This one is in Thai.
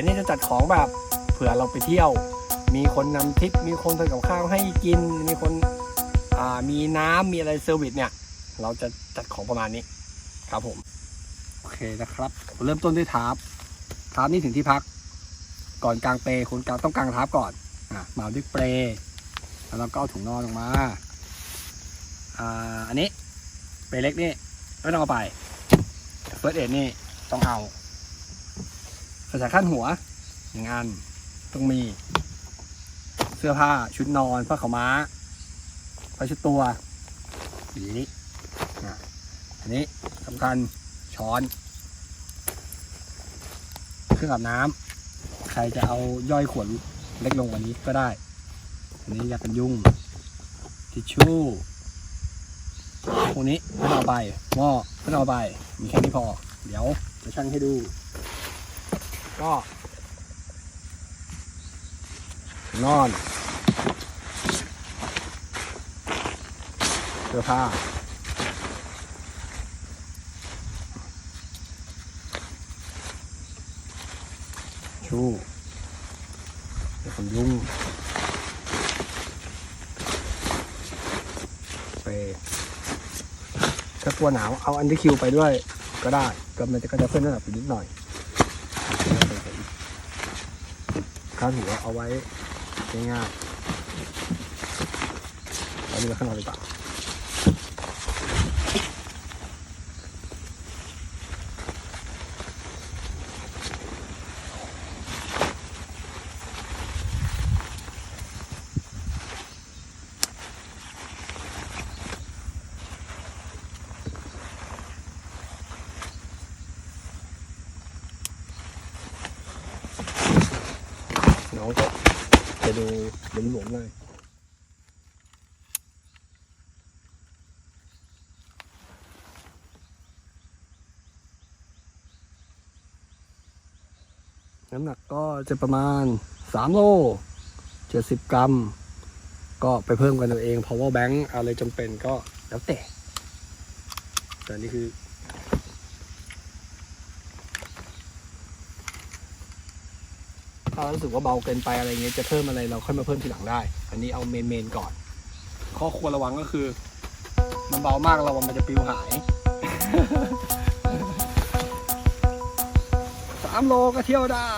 ยวนี้จะจัดของแบบเผื่อเราไปเที่ยว มีคนนำทริปมีคนทำกับข้าวให้กิน มีคนมีน้ำมีอะไรเซอร์วิสเนี่ย เราจะจัดของประมาณนี้ครับผมโอเคนะครับเริ่มต้นด้วยทาร์ปทาร์ปนี่ถึงที่พัก ก่อนกลางเปรคุณกลางต้องกลางทาร์ปก่อนอะมาด้วยเปรแล้วเราก็เอาถุงนอนลงมาอ่าอันนี้เปรเล็กนี่ไม่ต้องเอาไปเฟิร์สเอ็ดนี่ต้องเอา สายขั้นหัวหนึ่งอันต้องมี เสื้อผ้าชุดนอนผ้าขาวม้าผ้าชุดตัวอยู่ในนี้อันนี้สำคัญช้อน เครื่องอาบน้ำใครจะเอาย่อยขวดเล็กลงกว่านี้ก็ได้ อันนี้ยากันยุงทิชชู่พวกนี้ไม่เอาไปหม้อไม่เอาไป มีแค่นี้พอ เดี๋ยวจะชั่งให้ดู ก็ นอนเสื้อผ้าชูเดี๋ยวผมยุ่งไปถ้าตัวหนาวเอาอันที่คิวไปด้วยก็ได้ก็มันจะก็จะเพิ่มระดับไปนิดหน่อย ข้าวหัวเอาไว้ง่ายๆเอาดีกว่าข้างนอกดีกว่า น้องก็จะดูหลวมๆหน่อยน้ำหนักก็จะประมาณ 3 โล 70 กรัม ก็ไปเพิ่มกันเอาเอง power bank อะไรจำเป็นก็แล้วแต่ แต่นี่คือารู้สึกว่าเบาเกินไปอะไรเงี้ยจะเพิ่มอะไรเราค่อยมาเพิ่มทีหลังได้ อันนี้เอาเมนเมนก่อน ข้อควรระวังก็คือ มันเบามากระวังมันจะปลิวหายสามโลก็เที่ยวได้